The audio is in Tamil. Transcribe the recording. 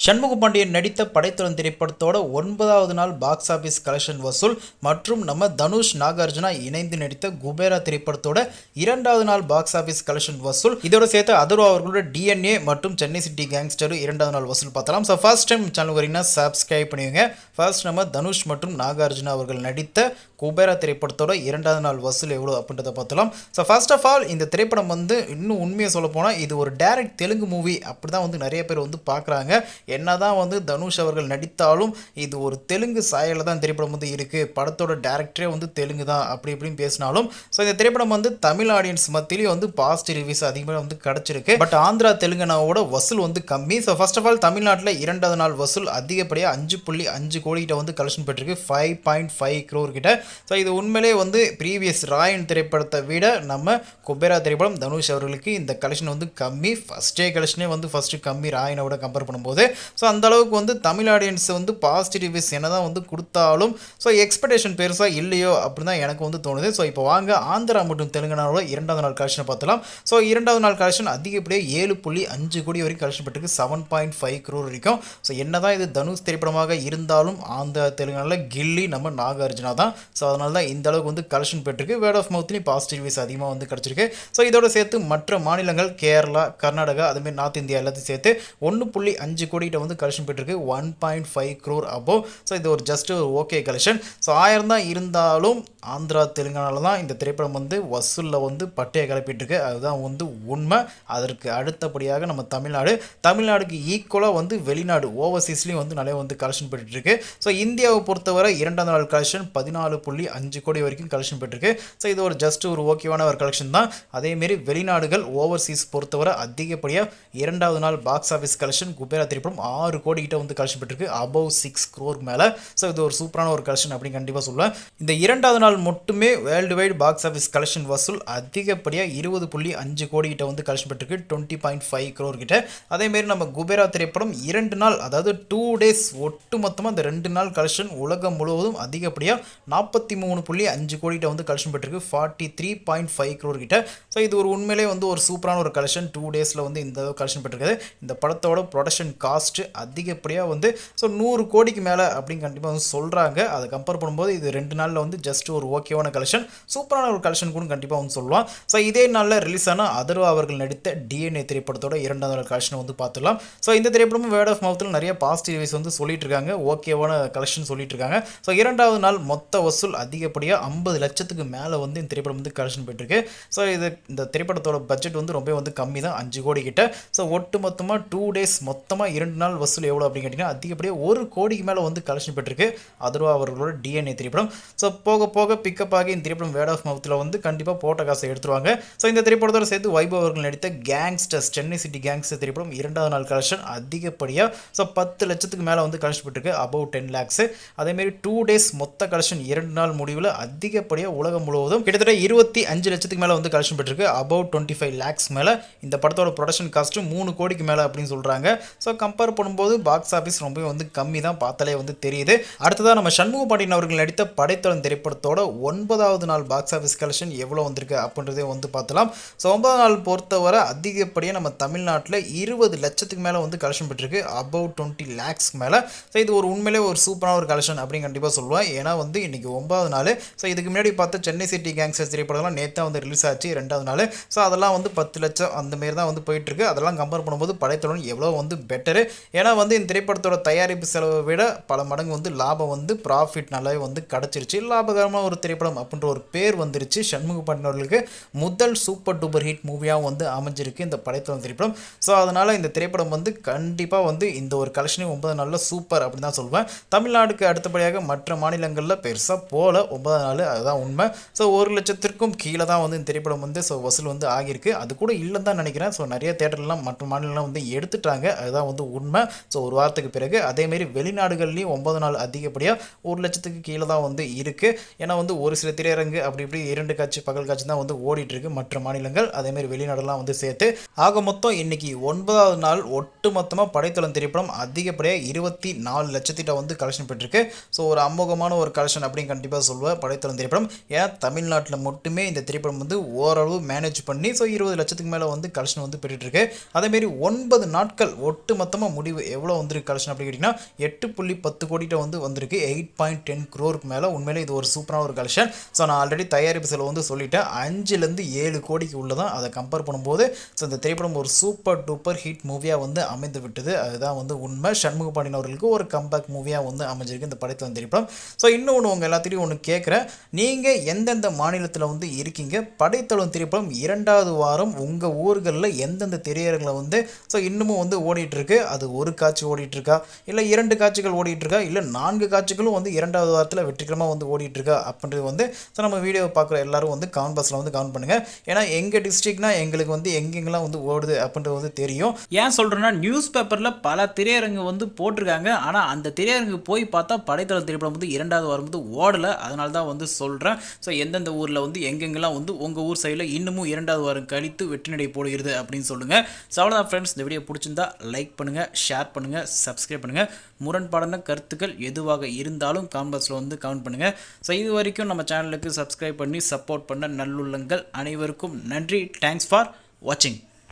சண்முக பாண்டியன் நடித்த படைத்தளம் திரைப்படத்தோட ஒன்பதாவது நாள் பாக்ஸ் ஆஃபீஸ் கலெக்ஷன் வசூல் மற்றும் நம்ம தனுஷ் நாகார்ஜுனா இணைந்து நடித்த குபேரா திரைப்படத்தோட இரண்டாவது நாள் பாக்ஸ் ஆஃபீஸ் கலெக்ஷன் வசூல். இதோட சேர்த்து அதர்வா அவர்களோட டிஎன்ஏ மற்றும் சென்னை சிட்டி கேங்ஸ்டர் இரண்டாவது நாள் வசூல் பார்த்தலாம் ஸோ ஃபர்ஸ்ட் டைம் சேனல் வரீங்கன்னா சப்ஸ்கிரைப் பண்ணுவீங்க ஃபர்ஸ்ட் நம்ம தனுஷ் மற்றும் நாகார்ஜுனா அவர்கள் நடித்த குபேரா திரைப்படத்தோட இரண்டாவது நாள் வசூல் எவ்வளோ அப்படின்றத பார்த்தலாம் ஸோ ஃபர்ஸ்ட் ஆஃப் ஆல் இந்த திரைப்படம் வந்து இன்னும் உண்மையை சொல்ல போனால் இது ஒரு டேரக்ட் தெலுங்கு மூவி அப்படி தான் வந்து நிறைய பேர் வந்து பார்க்குறாங்க. என்னதான் வந்து தனுஷ் அவர்கள் நடித்தாலும் இது ஒரு தெலுங்கு சாயலில் தான் திரைப்படம் வந்து இருக்குது படத்தோட டேரக்டரே வந்து தெலுங்கு தான் அப்படி இப்படின்னு பேசினாலும் ஸோ இந்த திரைப்படம் வந்து தமிழ் ஆடியன்ஸ் மத்தியிலேயே வந்து பாசிட்டிவ் ரிவ்யூஸ் அதிகமாக வந்து கிடச்சிருக்கு. பட் ஆந்திரா தெலுங்கானாவோட வசூல் வந்து கம்மி. ஸோ ஃபர்ஸ்ட் ஆஃப் ஆல் தமிழ்நாட்டில் இரண்டாவது நாள் வசூல் அதிகப்படியாக அஞ்சு புள்ளி அஞ்சு கோடிக்கிட்ட வந்து கலெக்ஷன் பெற்றிருக்கு. ஃபைவ் பாயிண்ட் ஃபைவ் க்ரோர் கிட்ட. ஸோ இது உண்மையிலே வந்து ப்ரீவியஸ் ராயன் திரைப்படத்தை விட நம்ம குபேரா திரைப்படம் தனுஷ் அவர்களுக்கு இந்த கலெக்ஷன் வந்து கம்மி. ஃபஸ்ட்டே கலெக்ஷனே வந்து ஃபஸ்ட்டு கம்மி ராயனோட கம்பேர் பண்ணும்போது. ஸோ அந்த அளவுக்கு வந்து தமிழ் ஆடியன்ஸ் வந்து பாசிட்டிவ் ரிவ்யூஸ் என்ன தான் வந்து கொடுத்தாலும் ஸோ எக்ஸ்பெக்டேஷன் பெருசாக இல்லையோ அப்படின்னு தான் எனக்கு வந்து தோணுது. ஸோ இப்போ வாங்க ஆந்திரா மற்றும் தெலுங்கானாவோட இரண்டாவது நாள் கலெக்ஷனை பார்த்தலாம் ஸோ இரண்டாவது நாள் கலெக்ஷன் அதிகப்படியே ஏழு புள்ளி அஞ்சு கோடி வரைக்கும் கலெக்ஷன் பெற்றிருக்கு. செவன் பாயிண்ட் ஃபைவ் க்ரோர் வரைக்கும். ஸோ என்ன தான் இது தனுஷ் திரைப்படமாக இருந்தாலும் ஆந்திரா தெலுங்கானாவில் கில்லி நம்ம நாகார்ஜுனா தான். ஸோ அதனால தான் இந்த அளவுக்கு வந்து கலெக்ஷன் பெற்றிருக்கு. வேர்ட் ஆஃப் மவுத்லேயும் பாசிட்டிவ் ரிவ்யூஸ் அதிகமாக வந்து கிடச்சிருக்கு. ஸோ இதோட சேர்த்து மற்ற மாநிலங்கள் கேரளா கர்நாடகா அதுமாரி நார்த் இந்தியா எல்லாத்தையும் சேர்த்து ஒன்று புள்ளி அஞ்சு கோடி கோடிகிட்ட வந்து கலெக்ஷன் போயிட்டுருக்கு. One point five crore above so இது ஒரு ஜஸ்ட் ஒரு ஓகே கலெக்ஷன் ஸோ ஆயிரம் தான் இருந்தாலும் ஆந்திரா தெலுங்கானால தான் இந்த திரைப்படம் வந்து வசூலில் வந்து பட்டையை கிளப்பிட்டுருக்கு. அதுதான் வந்து உண்மை. அதற்கு அடுத்தபடியாக நம்ம தமிழ்நாடு. தமிழ்நாடுக்கு ஈக்குவலாக வந்து வெளிநாடு ஓவர்சீஸ்லேயும் வந்து நிறைய வந்து கலெக்ஷன் பெற்றுருக்கு ஸோ இந்தியாவை பொறுத்தவரை இரண்டாம் நாள் கலெக்ஷன் பதினாலு புள்ளி அஞ்சு கோடி வரைக்கும் கலெக்ஷன் பெற்றிருக்கு ஸோ இது ஒரு ஜஸ்ட் ஒரு ஓகேவான ஒரு கலெக்ஷன் தான். அதேமாரி வெளிநாடுகள் ஓவர்சீஸ் பொறுத்தவரை அதிகப்படியாக இரண்டாவது நாள் பாக்ஸ் ஆஃபீஸ் கலெக்ஷன் குபேரா திரைப்படம் ஆறு கோடி கிட்ட வந்து கலெக்ஷன் பெற்றிருக்கு. அபவ் சிக்ஸ் க்ரோர் மேலே. ஸோ இது ஒரு சூப்பரான ஒரு கலெக்ஷன் அப்படின்னு கண்டிப்பாக சொல்லுவேன். இந்த இரண்டாவது நாள் மட்டுமே world wide box office collection வசூல் அதிகப்படியாக இருபது புள்ளி அஞ்சு கோடி கிட்ட வந்து கலெக்ஷன் பெற்றிருக்கு. டுவெண்ட்டி பாயிண்ட் ஃபைவ் க்ரோர் கிட்ட. அதேமாரி நம்ம குபேரா திரைப்படம் இரண்டு நாள் அதாவது டூ டேஸ் ஒட்டு மொத்தமாக இந்த ரெண்டு நாள் கலெக்ஷன் உலகம் முழுவதும் அதிகப்படியாக நாற்பத்தி மூணு புள்ளி அஞ்சு கோடி கிட்ட வந்து கலெக்ஷன் பெற்றிருக்கு. Forty three point five crore கிட்ட. ஸோ இது ஒரு உண்மையிலே வந்து ஒரு சூப்பரான ஒரு கலெக்ஷன் டூ டேஸில் வந்து இந்த கலெக்ஷன் பெற்றிருக்குது. இந்த படத்தோட ப்ரொடக்ஷன் காஸ்ட் காஸ்ட்டு அதிகப்படியாக வந்து ஸோ நூறு கோடிக்கு மேலே அப்படின்னு கண்டிப்பாக வந்து சொல்கிறாங்க அதை கம்பேர் பண்ணும்போது இது ரெண்டு நாளில் வந்து ஜஸ்ட் ஒரு ஓகேவான கலெக்ஷன் சூப்பரான ஒரு கலெக்ஷன் கூட கண்டிப்பாக வந்து சொல்லலாம். ஸோ இதே நாளில் ரிலீஸ் ஆன அதர்வா அவர்கள் நடித்த டிஎன்ஏ திரைப்படத்தோட இரண்டாவது நாள் கலெக்ஷன் வந்து பார்த்துலாம் ஸோ இந்த திரைப்படமும் வேர்ட் ஆஃப் மவுத்தில் நிறைய பாசிட்டிவ் ரிவ்யூஸ் வந்து சொல்லிட்டு இருக்காங்க. ஓகேவான கலெக்ஷன் சொல்லிட்டு இருக்காங்க. ஸோ இரண்டாவது நாள் மொத்த வசூல் அதிகப்படியாக ஐம்பது லட்சத்துக்கு மேலே வந்து இந்த திரைப்படம் வந்து கலெக்ஷன் போயிட்டுருக்கு ஸோ இது இந்த திரைப்படத்தோட பட்ஜெட் வந்து ரொம்ப வந்து கம்மி தான் அஞ்சு கோடி கிட்ட ஸோ ஒட்டு மொத்தமாக டூ டேஸ் மொத்தமாக இரண்டு நாள் வசூல் எவ்வளோ அப்படின்னு கேட்டிங்கன்னா அதிகப்படியாக ஒரு கோடிக்கு மேலே வந்து கலெக்ஷன் பெற்றிருக்கு. அதுவா அவர்களோட டிஎன்ஏ திரைப்படம். ஸோ போக போக பிக்கப் ஆகி இந்த திரைப்படம் வேர்ட் ஆஃப் மவுத்தில் வந்து கண்டிப்பாக போட்ட காசை எடுத்துருவாங்க. ஸோ இந்த திரைப்படத்தோட சேர்த்து வைபவ் அவர்கள் நடித்த கேங்ஸ்டர்ஸ் சென்னை சிட்டி கேங்ஸ்டர் திரைப்படம் இரண்டாவது நாள் கலெக்ஷன் அதிகப்படியாக ஸோ பத்து லட்சத்துக்கு மேலே வந்து கலெக்ஷன் பெற்றிருக்கு. அபவ் டென் லேக்ஸு அதேமாரி டூ டேஸ் மொத்த கலெக்ஷன் இரண்டு நாள் முடிவில் அதிகப்படியாக உலகம் முழுவதும் கிட்டத்தட்ட இருபத்தி அஞ்சு லட்சத்துக்கு மேலே வந்து கலெக்ஷன் பெற்றிருக்கு. அபவ் டுவெண்ட்டி ஃபைவ் லேக்ஸ் மேலே இந்த படத்தோட ப்ரொடக்ஷன் காஸ்ட்டு மூணு கோடிக்கு மேலே அப்படின்னு சொல்கிறாங்க ஸோ கம்பேர் பண்ணும்போது பாக்ஸ் ஆஃபீஸ் ரொம்ப வந்து கம்மி தான் பார்த்தாலே வந்து தெரியுது. அடுத்ததாக நம்ம சண்முக பாண்டியன் அவர்கள் நடித்த படைத்தளம் திரைப்படத்தோட ஒன்பதாவது நாள் பாக்ஸ் ஆஃபீஸ் கலெக்ஷன் எவ்வளோ வந்திருக்கு அப்படின்றதே வந்து பார்த்தலாம். ஸோ ஒன்பதாம் நாள் பொறுத்தவரை அதிகப்படியாக நம்ம தமிழ்நாட்டில் இருபது லட்சத்துக்கு மேலே வந்து கலெக்ஷன் பெற்றிருக்கு. அபவ் டுவெண்ட்டி லேக்ஸ்க்கு மேலே. ஸோ இது ஒரு உண்மையிலே ஒரு சூப்பரான ஒரு கலெக்ஷன் அப்படின்னு கண்டிப்பாக சொல்லுவேன். ஏன்னா வந்து இன்றைக்கி ஒன்பதாவது நாள். ஸோ இதுக்கு முன்னாடி பார்த்தா சென்னை சிட்டி கேங்ஸ்டர்ஸ் திரைப்படம்லாம் நேற்று வந்து ரிலீஸ் ஆச்சு ரெண்டாவது நாள். ஸோ அதெல்லாம் வந்து பத்து லட்சம் அந்த மாரி தான் வந்து போயிட்டுருக்கு. அதெல்லாம் கம்பேர் பண்ணும்போது படைத்தளம் எவ்வளோ வந்து பெட்டரு ஏன்னா வந்து இந்த திரைப்படத்தோட தயாரிப்பு செலவை விட பல மடங்கு வந்து லாபம் வந்து ப்ராஃபிட் நல்லாவே வந்து கிடச்சிருச்சு. லாபகரமான ஒரு திரைப்படம் அப்படின்ற ஒரு பேர் வந்துருச்சு. சண்முக பாண்டியர்களுக்கு முதல் சூப்பர் டூப்பர் ஹிட் மூவியாக வந்து அமைஞ்சிருக்கு இந்த படைத்தளம் திரைப்படம். ஸோ அதனால் இந்த திரைப்படம் வந்து கண்டிப்பாக வந்து இந்த ஒரு கலெக்ஷனையும் ஒன்பது நாளில் சூப்பர் அப்படின்னு தான் சொல்லுவேன் தமிழ்நாடுக்கு அடுத்தபடியாக மற்ற மாநிலங்களில் பெருசாக போல ஒன்பது நாள் அதுதான் உண்மை. ஸோ ஒரு லட்சத்திற்கும் கீழே தான் வந்து இந்த திரைப்படம் வந்து ஸோ வசூல் வந்து ஆகியிருக்கு. அது கூட இல்லைன்னு தான் நினைக்கிறேன். ஸோ நிறைய தேட்டர்லாம் மற்ற மாநிலம்லாம் வந்து எடுத்துட்டாங்க. அதுதான் வந்து உண்மை. ஸோ ஒரு வாரத்துக்கு பிறகு அதேமாரி வெளிநாடுகள்லேயும் ஒன்பது நாள் அதிகப்படியாக ஒரு லட்சத்துக்கு கீழே தான் வந்து இருக்குது ஏன்னா வந்து ஒரு சில திரையரங்கு அப்படி இப்படி இரண்டு காட்சி பகல் காட்சி தான் வந்து ஓடிட்டுருக்கு. மற்ற மாநிலங்கள் அதேமாரி வெளிநாடெல்லாம் வந்து சேர்த்து. ஆக மொத்தம் இன்றைக்கி ஒன்பதாவது நாள் ஒட்டு மொத்தமாக படைத்தளம் திரைப்படம் அதிகப்படியாக இருபத்தி நாலு லட்சத்திட்ட வந்து கலெக்ஷன் பெற்றிருக்கு. ஸோ ஒரு அமோகமான ஒரு கலெக்ஷன் அப்படின்னு கண்டிப்பாக சொல்லுவேன் படைத்தளம் திரைப்படம். ஏன்னா தமிழ்நாட்டில் மட்டுமே இந்த திரைப்படம் வந்து ஓரளவு மேனேஜ் பண்ணி ஸோ இருபது லட்சத்துக்கு மேலே வந்து கலெக்ஷன் வந்து பெற்றுட்டுருக்கு. அதேமாரி ஒன்பது நாட்கள் ஒட்டு மொத்தமாக வெற்றிகரமாக முடிவு எவ்வளோ வந்திருக்கு கலெக்ஷன் அப்படி கேட்டிங்கன்னா எட்டு புள்ளி பத்து கோடிகிட்ட வந்து வந்திருக்கு. எயிட் பாயிண்ட் டென் க்ரோருக்கு மேலே உண்மையிலே இது ஒரு சூப்பரான ஒரு கலெக்ஷன் ஸோ நான் ஆல்ரெடி தயாரிப்பு செலவு வந்து சொல்லிட்டேன். அஞ்சுலேருந்து ஏழு கோடிக்கு உள்ளதான் அதை கம்பேர் பண்ணும்போது ஸோ இந்த திரைப்படம் ஒரு சூப்பர் டூப்பர் ஹிட் மூவியாக வந்து அமைந்து விட்டது. அதுதான் வந்து உண்மை. சண்முக பாண்டியன் அவர்களுக்கு ஒரு கம்பேக் மூவியாக வந்து அமைஞ்சிருக்கு இந்த படத்தில் திரைப்படம். ஸோ இன்னொன்று உங்கள் எல்லாத்திலையும் ஒன்று கேட்குறேன் நீங்கள் எந்தெந்த மாநிலத்தில் வந்து இருக்கீங்க? படைத்தளம் திரைப்படம் இரண்டாவது வாரம் உங்கள் ஊர்களில் எந்தெந்த திரையரங்களை வந்து ஸோ இன்னமும் வந்து ஓடிட்டுருக்கு அது அது ஒரு காட்சி ஓடிட்டுருக்கா? இல்லை இரண்டு காட்சிகள் ஓடிட்டுருக்கா? இல்லை நான்கு காட்சிகளும் வந்து இரண்டாவது வாரத்தில் வெற்றிகரமாக வந்து ஓடிட்டுருக்கா? அப்படின்றது வந்து ஸோ நம்ம வீடியோ பார்க்குற எல்லாரும் வந்து கவுண்ட் பாக்ஸில் வந்து கவுண்ட் பண்ணுங்கள் ஏன்னா எங்கள் டிஸ்ட்ரிக்னால் எங்களுக்கு வந்து எங்கெங்கெல்லாம் வந்து ஓடுது அப்படின்றது வந்து தெரியும். ஏன் சொல்கிறேன்னா நியூஸ் பேப்பரில் பல திரையரங்கு வந்து போட்டிருக்காங்க. ஆனால் அந்த திரையரங்கு போய் பார்த்தா படைத்தள திரைப்படம் வந்து இரண்டாவது வாரம் வந்து ஓடலை. அதனால தான் வந்து சொல்கிறேன் ஸோ எந்தெந்த ஊரில் வந்து எங்கெங்கெல்லாம் வந்து உங்கள் ஊர் சைடில் இன்னமும் இரண்டாவது வாரம் கழித்து வெற்றி நடை போடுகிறது அப்படின்னு சொல்லுங்கள் ஸோ அவ்வளோதான் ஃப்ரெண்ட்ஸ் இந்த வீடியோ பிடிச்சிருந்தா லைக் பண்ணுங்கள் ஷேர் பண்ணுங்கள் சப்ஸ்கிரைப் பண்ணுங்கள் முரண்பாடான கருத்துக்கள் எதுவாக இருந்தாலும் காம்பஸில் வந்து கமெண்ட் பண்ணுங்கள் ஸோ இது வரைக்கும் நம்ம சேனலுக்கு சப்ஸ்கிரைப் பண்ணி சப்போர்ட் பண்ண நல்லுள்ளங்கள் அனைவருக்கும் நன்றி. தேங்க்ஸ் ஃபார் வாட்சிங்